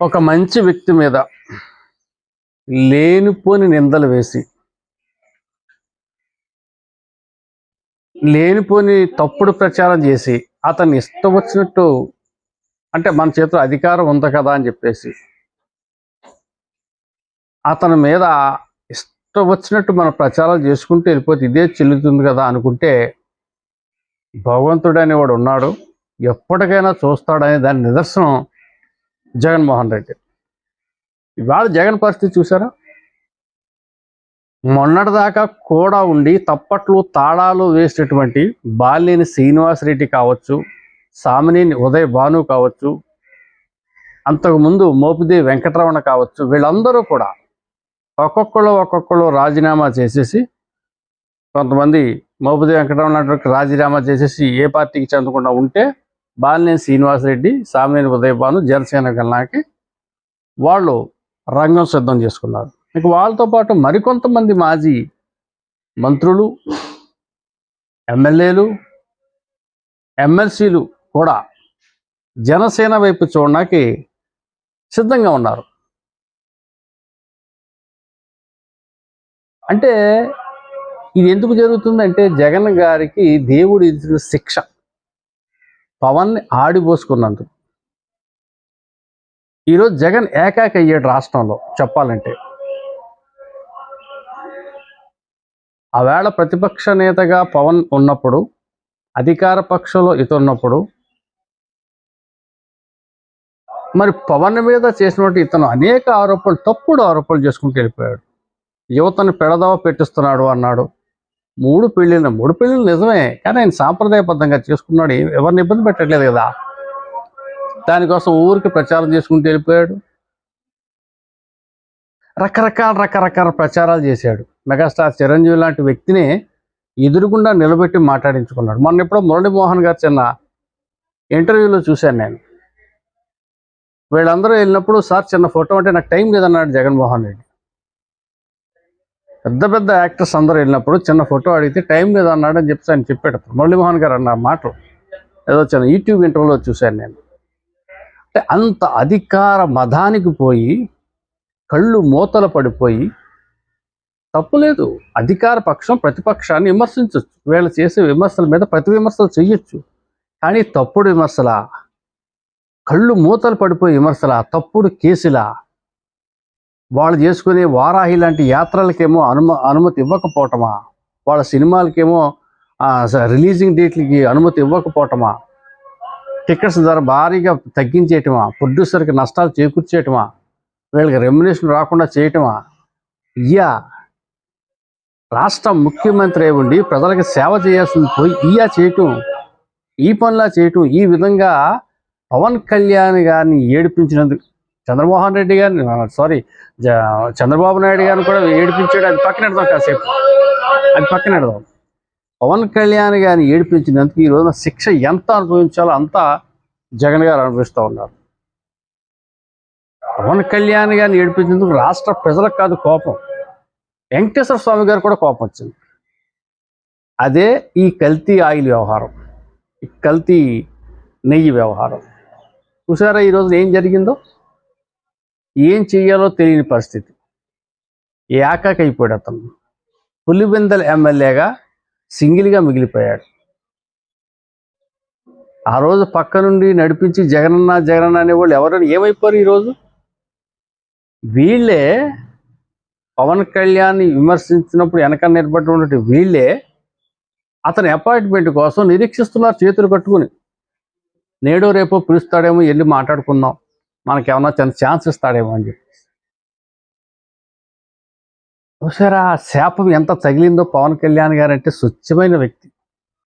ఒక మంచి వ్యక్తి మీద లేనిపోని నిందలు వేసి లేనిపోని తప్పుడు ప్రచారం చేసి అతన్ని ఇష్టం వచ్చినట్టు అంటే మన చేతిలో అధికారం ఉంది కదా అని చెప్పేసి అతని మీద ఇష్టం వచ్చినట్టు మనం ప్రచారం చేసుకుంటూ వెళ్ళిపోతే ఇదే చెల్లుతుంది కదా అనుకుంటే భగవంతుడు అనేవాడు ఉన్నాడు. ఎప్పటికైనా చూస్తాడనే దాని నిదర్శనం జగన్మోహన్ రెడ్డి. ఇవాళ జగన్ పరిస్థితి చూసారా మొన్నటిదాకా కూడా ఉండి తప్పట్లు తాళాలు వేసేటటువంటి బాలినేని శ్రీనివాసరెడ్డి కావచ్చు సామినేని ఉదయ్ భాను కావచ్చు అంతకుముందు మోపిదేవి వెంకటరమణ కావచ్చు వీళ్ళందరూ కూడా ఒక్కొక్కరు ఒక్కొక్కరు రాజీనామా చేసేసి కొంతమంది మోపిదేవి వెంకటరమణ రాజీనామా చేసేసి ఏ పార్టీకి చెందకుండా ఉంటే బాలినేని శ్రీనివాసరెడ్డి సామినేని ఉదయ్ జనసేన గల్లాకి వాళ్ళు రంగం సిద్ధం చేసుకున్నారు. ఇక వాళ్ళతో పాటు మరికొంతమంది మాజీ మంత్రులు ఎమ్మెల్యేలు ఎమ్మెల్సీలు కూడా జనసేన వైపు చూడడానికి సిద్ధంగా ఉన్నారు. అంటే ఇది ఎందుకు జరుగుతుందంటే జగన్ గారికి దేవుడు ఇచ్చిన శిక్ష. పవన్ని ఆడిపోసుకున్నందుకు ఈరోజు జగన్ ఏకాక అయ్యాడు రాష్ట్రంలో చెప్పాలంటే. ఆవేళ ప్రతిపక్ష నేతగా పవన్ ఉన్నప్పుడు అధికార పక్షంలో ఇతన్నప్పుడు మరి పవన్ మీద చేసినట్టు ఇతను అనేక ఆరోపణలు తప్పుడు ఆరోపణలు చేసుకుంటూ వెళ్ళిపోయాడు. యువతను పెడదవ పెట్టిస్తున్నాడు అన్నాడు. మూడు పెళ్ళిళ్ళు మూడు పెళ్ళిళ్ళు నిజమే కానీ ఆయన సాంప్రదాయబద్ధంగా చేసుకున్నాడు ఎవరిని ఇబ్బంది పెట్టట్లేదు కదా. దానికోసం ఊరికి ప్రచారం చేసుకుంటూ వెళ్ళిపోయాడు. రకరకాల రకరకాల ప్రచారాలు చేశాడు. మెగాస్టార్ చిరంజీవి లాంటి వ్యక్తిని ఎదురుగుండా నిలబెట్టి మాట్లాడించుకున్నాడు. మొన్న ఇప్పుడు మురళీమోహన్ గారు చిన్న ఇంటర్వ్యూలో చూశాను నేను. వీళ్ళందరూ వెళ్ళినప్పుడు సార్ చిన్న ఫోటో అంటే నాకు టైం లేదన్నాడు జగన్మోహన్ రెడ్డి. పెద్ద పెద్ద యాక్టర్స్ అందరూ వెళ్ళినప్పుడు చిన్న ఫోటో అడిగితే టైం లేదన్నాడు అని చెప్పి ఆయన చెప్పాడు. మురళీమోహన్ గారు అన్న మాటలు. ఏదో చిన్న యూట్యూబ్ ఇంటర్వ్యూలో చూశాను నేను. అంటే అంత అధికార మదానికి పోయి కళ్ళు మూతలు పడిపోయి తప్పులేదు అధికార పక్షం ప్రతిపక్షాన్ని విమర్శించవచ్చు వీళ్ళు చేసే విమర్శల మీద ప్రతి విమర్శలు చేయొచ్చు కానీ తప్పుడు విమర్శల కళ్ళు మూతలు పడిపోయి విమర్శల తప్పుడు కేసులా వాళ్ళు చేసుకునే వారాహి లాంటి యాత్రలకేమో అనుమ అనుమతి ఇవ్వకపోవటమా? వాళ్ళ సినిమాలకేమో స- రిలీజింగ్ డేట్లకి అనుమతి ఇవ్వకపోవటమా? టికెట్స్ ధర భారీగా తగ్గించేయటమా? ప్రొడ్యూసర్కి నష్టాలు చేకూర్చేయటమా? వీళ్ళకి రెమ్యునేషన్ రాకుండా చేయటమా? ఇయ్యా రాష్ట్ర ముఖ్యమంత్రి అయి ఉండి ప్రజలకు సేవ చేయాల్సింది పోయి ఇయ్యా చేయటం ఈ పనులా చేయటం ఈ విధంగా పవన్ కళ్యాణ్ గారిని ఏడిపించినందుకు చంద్రమోహన్ రెడ్డి గారిని సారీ చంద్రబాబు నాయుడు గారిని కూడా ఏడిపించాడు. అది పక్కన పెడదాం కాసేపు. అది పక్కన పెడదాం. పవన్ కళ్యాణ్ గారిని ఏడిపించినందుకు ఈ రోజున శిక్ష ఎంత అనుభవించాలో అంతా జగన్ గారు అనుభవిస్తూ ఉన్నారు. పవన్ కళ్యాణ్ గారిని ఏడిపించినందుకు రాష్ట్ర ప్రజలకు కాదు కోపం. వెంకటేశ్వర స్వామి గారు కూడా కోపం వచ్చింది. అదే ఈ కల్తీ ఆయిల్ వ్యవహారం ఈ కల్తీ నెయ్యి వ్యవహారం. చూసారా ఈరోజు ఏం జరిగిందో? ఏం చెయ్యాలో తెలియని పరిస్థితి. ఏకాక అయిపోయాడు అతను. పులిబెందల ఎమ్మెల్యేగా సింగిల్గా మిగిలిపోయాడు. ఆ రోజు పక్క నుండి నడిపించి జగనన్న జగనన్న అనేవాళ్ళు ఎవరైనా ఏమైపోయారు ఈరోజు? వీళ్ళే పవన్ కళ్యాణ్ విమర్శించినప్పుడు వెనక నిలబడి వీళ్ళే అతని అపాయింట్మెంట్ కోసం నిరీక్షిస్తున్నారు చేతులు కట్టుకుని. నేడో రేపో పిలుస్తాడేమో వెళ్ళి మాట్లాడుకుందాం. మనకేమన్నా చిన్న ఛాన్స్ ఇస్తాడేమో అని చెప్పి చూసారా ఆ శాపం ఎంత తగిలిందో పవన్ కళ్యాణ్ గారు అంటే స్వచ్ఛమైన వ్యక్తి.